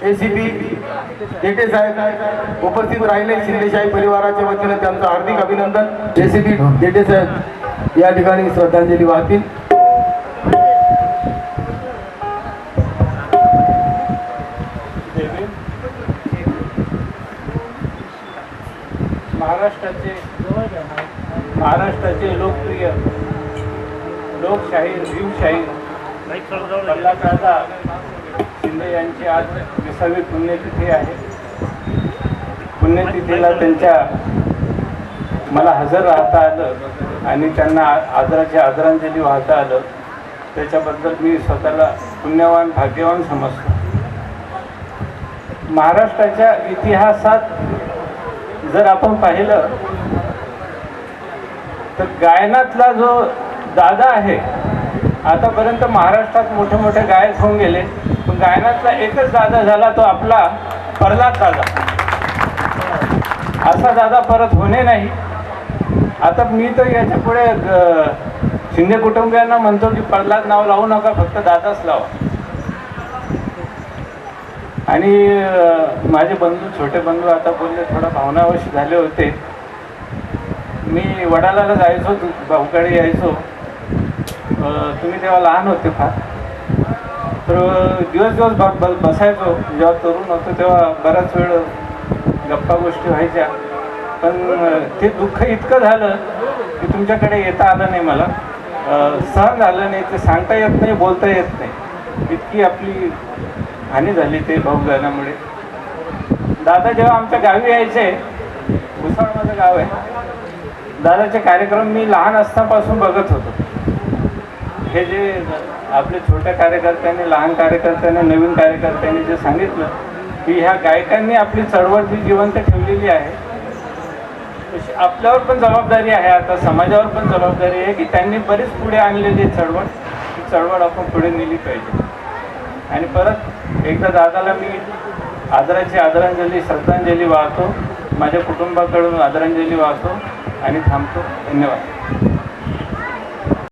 JCB जेटे साहेब उपस्थित राहिले शिंदेशाही परिवाराच्या वतीनं त्यांचं हार्दिक अभिनंदन. जेसीबी जेटे साहेब या ठिकाणी श्रद्धांजली वाहतील. महाराष्ट्राचे महाराष्ट्राचे लोकप्रिय लोकशाहीर भीमशाहीर प्रल्हाददादा शिंदे यांची आज विसावी पुण्यतिथी आहे. पुण्यतिथीला त्यांच्या मला हजर राहता आलं आणि त्यांना आदराची आदरांजली वाहता आलं. त्याच्याबद्दल मी स्वतःला पुण्यवान भाग्यवान समजतो. महाराष्ट्राच्या इतिहासात जर आपण पाहिलं तर गायनातला जो दादा आहे आतापर्यंत महाराष्ट्रात मोठे मोठे गायक होऊन गेले. पण गायनातला एकच दादा झाला तो आपला प्रल्हाद दादा. असा दादा परत होणे नाही. आता मी तर याच्यापुढे शिंदे कुटुंबियांना म्हणतो की प्रल्हाद नाव लावू नका फक्त दादाच लावा. आणि माझे बंधू छोटे बंधू आता बोलले थोडा भावनावश झाले होते. मी वडालाला जायचो भाऊकडे यायचो. तुम्ही तेव्हा लहान होते फार तर दिवस दिवस ब ब- बसायचो. जेव्हा तरुण होतो तेव्हा बराच वेळ गप्पा गोष्टी व्हायच्या. पण ते दुःख इतकं झालं की तुमच्याकडे येता आलं नाही मला. सहन झालं नाही ते सांगता येत नाही बोलता येत नाही. इतकी आपली हानी झाली ते भाऊ जाण्यामुळे दादा जेव्हा आमच्या गावी यायचे भुसाळ माझं गाव आहे दादाचे कार्यक्रम मी लहान असतापासून बघत होतो. हे जे आपले छोट्या कार्यकर्त्यांनी लहान कार्यकर्त्यांनी नवीन कार्यकर्त्यांनी जे सांगितलं की ह्या गायकांनी आपली चळवळ जी जिवंत ठेवलेली आहे आपल्यावर पण जबाबदारी आहे आता समाजावर पण जबाबदारी आहे की त्यांनी बरीच पुढे आणलेली चळवळ ती चळवळ आपण पुढे नेली पाहिजे. आणि परत एकदा दादाला मी आदराची आदरांजली श्रद्धांजली वाहतो माझ्या कुटुंबाकडून आदरांजली वाहतो आणि थांबतो. धन्यवाद.